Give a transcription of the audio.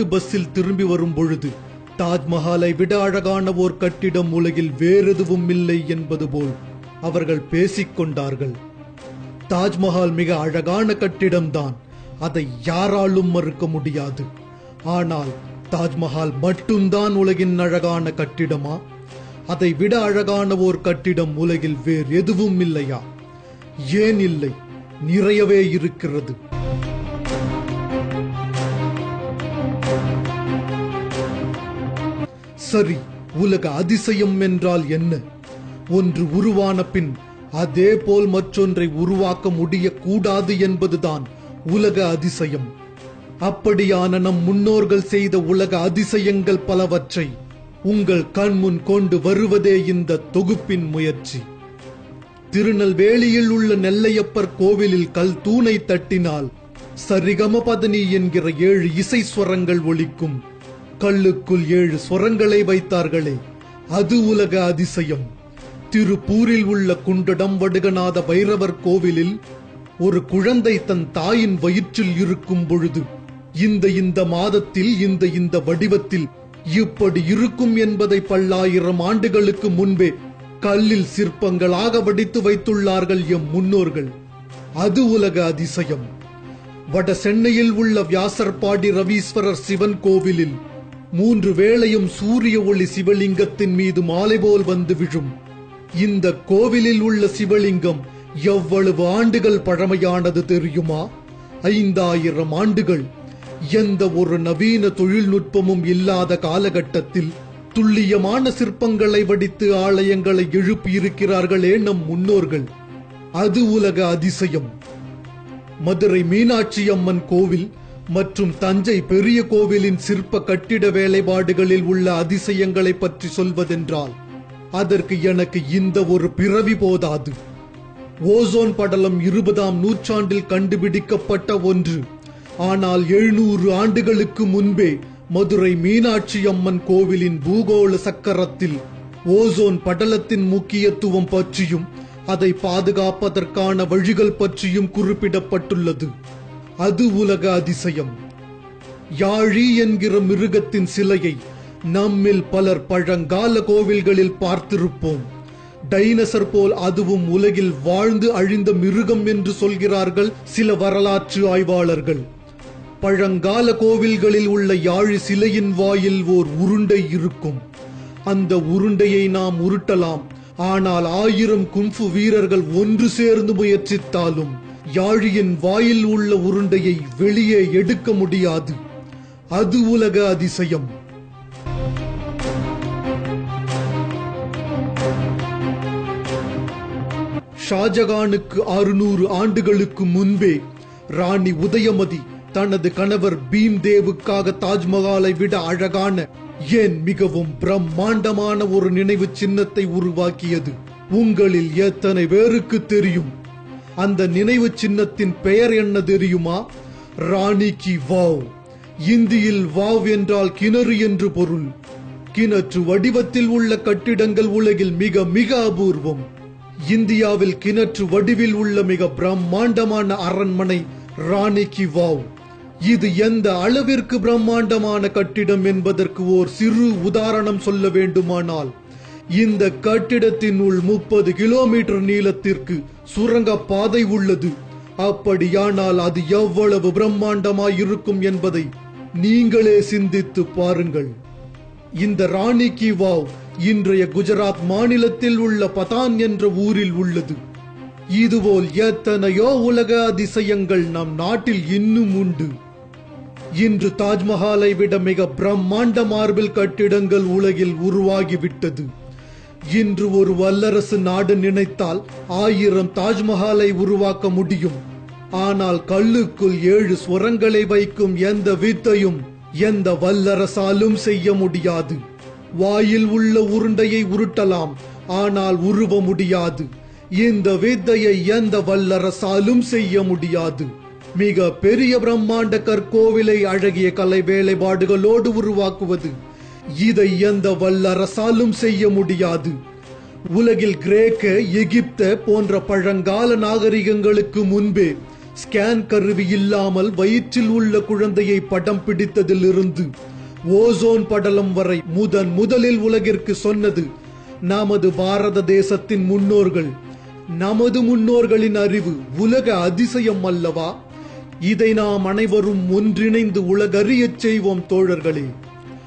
Night பஸ்ஸில் திரும்பி வரும் பொழுது தாஜ்மஹாலை விட அழகான ஓர் கட்டிடம் உலகில் வேறெதுவும் இல்லை என்பது போல் அவர்கள் பேசிக் கொண்டார்கள். தாஜ்மஹால் மிக அழகான கட்டிடம்தான். அதை யாராலும் மறுக்க முடியாது. ஆனால் தாஜ்மஹால் மட்டும்தான் உலகின் அழகான கட்டிடமா? அதை விட அழகான ஓர் கட்டிடம் உலகில் வேறு எதுவும் இல்லையா? ஏன் இல்லை? நிறையவே இருக்கிறது. சரி உலக அதிசயம் என்றால் என்ன? ஒன்று உருவான பின் அதே போல் மற்றொன்றை உருவாக்க முடியக்கூடாது என்பதுதான் உலக அதிசயம். அப்படியான நம் முன்னோர்கள் செய்த உலக அதிசயங்கள் பலவற்றை உங்கள் கண்முன் கொண்டு வருவதே இந்த தொகுப்பின் முயற்சி. திருநெல்வேலியில் உள்ள நெல்லையப்பர் கோவிலில் கல் தூணை தட்டினால் சரிகம பதனி என்கிற ஏழு இசை ஸ்வரங்கள் ஒலிக்கும். கல்லுக்குள் ஏழு சுரங்களை வைத்தார்களே அது உலக அதிசயம். திருப்பூரில் உள்ள குண்டடம் வடுகநாத பைரவர் கோவிலில் ஒரு குழந்தை தன் தாயின் வயிற்றில் இருக்கும் பொழுது இந்த இந்த மாதத்தில் இந்த இந்த வடிவத்தில் இப்படி இருக்கும் என்பதை பல்லாயிரம் ஆண்டுகளுக்கு முன்பே கல்லில் சிற்பங்களாக வடித்து வைத்துள்ளார்கள் எம் முன்னோர்கள். அது உலக அதிசயம். வட சென்னையில் உள்ள வியாசர்பாடி ரவீஸ்வரர் சிவன் கோவிலில் மூன்று வேளையும் சூரிய ஒளி சிவலிங்கத்தின் மீது மாலை போல் வந்து விழும். இந்த கோவிலில் உள்ள சிவலிங்கம் எவ்வளவு ஆண்டுகள் பழமையானது தெரியுமா? ஐந்தாயிரம் ஆண்டுகள். எந்த ஒரு நவீன தொழில்நுட்பமும் இல்லாத காலகட்டத்தில் துல்லியமான சிற்பங்களை வடித்து ஆலயங்களை எழுப்பியிருக்கிறார்களே நம் முன்னோர்கள். அது உலக அதிசயம். மதுரை மீனாட்சி அம்மன் கோவில் மற்றும் தஞ்சை பெரிய கோவிலின் சிற்ப கட்டிட வேலைப்பாடுகளில் உள்ள அதிசயங்களை பற்றி சொல்வதென்றால் அதற்கு எனக்கு இந்த ஒரு பிறவி போதாது. ஓசோன் படலம் இருபதாம் நூற்றாண்டில் கண்டுபிடிக்கப்பட்ட ஒன்று. ஆனால் எழுநூறு ஆண்டுகளுக்கு முன்பே மதுரை மீனாட்சி அம்மன் கோவிலின் பூகோள சக்கரத்தில் ஓசோன் படலத்தின் முக்கியத்துவம் பற்றியும் அதை பாதுகாப்பதற்கான வழிகள் பற்றியும் குறிப்பிடப்பட்டுள்ளது. அது உலக அதிசயம். யாழி என்கிற மிருகத்தின் சிலையை நம்மில் பலர் பழங்கால கோவில்களில் பார்த்திருப்போம். டைனசர் போல் அதுவும் உலகில் வாழ்ந்து அழிந்த மிருகம் என்று சொல்கிறார்கள் சில வரலாற்று ஆய்வாளர்கள். பழங்கால கோவில்களில் உள்ள யாழி சிலையின் வாயில் ஓர் உருண்டை இருக்கும். அந்த உருண்டையை நாம் உருட்டலாம். ஆனால் ஆயிரம் குன்ஃபு வீரர்கள் ஒன்று சேர்ந்து முயற்சித்தாலும் யாழியின் வாயில் உள்ள உருண்டையை வெளியே எடுக்க முடியாது. அது உலக அதிசயம். ஷாஜகானுக்கு அறுநூறு ஆண்டுகளுக்கு முன்பே ராணி உதயமதி தனது கணவர் பீம் தேவுக்காக தாஜ்மஹாலை விட அழகான ஏன் மிகவும் பிரம்மாண்டமான ஒரு நினைவு சின்னத்தை உருவாக்கியது. உங்களில் எத்தனை பேருக்கு தெரியும்? அந்த நினைவு சின்னத்தின் பெயர் என்ன தெரியுமா? ராணி கி வாவ். இந்தியில் வாவ் என்றால் கிணறு என்று பொருள். கிணற்று வடிவத்தில் உள்ள கட்டிடங்கள் உலகில் மிக மிக அபூர்வம். இந்தியாவில் கிணற்று வடிவில் உள்ள மிக பிரம்மாண்டமான அரண்மனை ராணி கி வாவ். இது எந்த அளவிற்கு பிரம்மாண்டமான கட்டிடம் என்பதற்கு ஓர் சிறு உதாரணம் சொல்ல வேண்டுமானால் இந்த கட்டிடத்தின் உள் முப்பது கிலோமீட்டர் நீளத்திற்கு சுரங்க பாதை உள்ளது. அப்படியானால் அது எவ்வளவு பிரம்மாண்டமாய் இருக்கும் என்பதை நீங்களே சிந்தித்து பாருங்கள். இந்த ராணி கி வாவ் இன்றைய குஜராத் மாநிலத்தில் உள்ள பதான் என்ற ஊரில் உள்ளது. இதுபோல் எத்தனையோ உலக அதிசயங்கள் நம் நாட்டில் இன்னும் உண்டு. இன்று தாஜ்மஹாலை விட மிக பிரம்மாண்ட மார்பில் கட்டிடங்கள் உலகில் உருவாகிவிட்டது. இன்று ஒரு வல்லரசு நாடு நினைத்தால் ஆயிரம் தாஜ்மஹாலை உருவாக்க முடியும். ஆனால் கல்லுக்குள் ஏழு ஸ்வரங்களை வைக்கும் எந்த வித்தையும் எந்த வல்லரசாலும் செய்ய முடியாது. வாயில் உள்ள உருண்டையை உருட்டலாம் ஆனால் உருவ முடியாது. இந்த வித்தையை எந்த வல்லரசாலும் செய்ய முடியாது. மிக பெரிய பிரம்மாண்ட கற்கோவிலை அழகிய கலை வேலைப்பாடுகளோடு உருவாக்குவது. இதை எந்த வல்லரசாலும் செய்ய முடியாது. உலகில் கிரேக்க எகிப்த போன்ற பழங்கால நாகரிகங்களுக்கு முன்பே ஸ்கேன் கருவி இல்லாமல் வயிற்றில் உள்ள குழந்தையை படம் பிடித்ததிலிருந்து ஓசோன் படலம் வரை முதன் முதலில் உலகிற்கு சொன்னது நமது பாரத தேசத்தின் முன்னோர்கள் நமது முன்னோர்களின் அறிவு உலக அதிசயம் அல்லவா? இதை நாம் அனைவரும் ஒன்றிணைந்து உலகறியச் செய்வோம் தோழர்களே.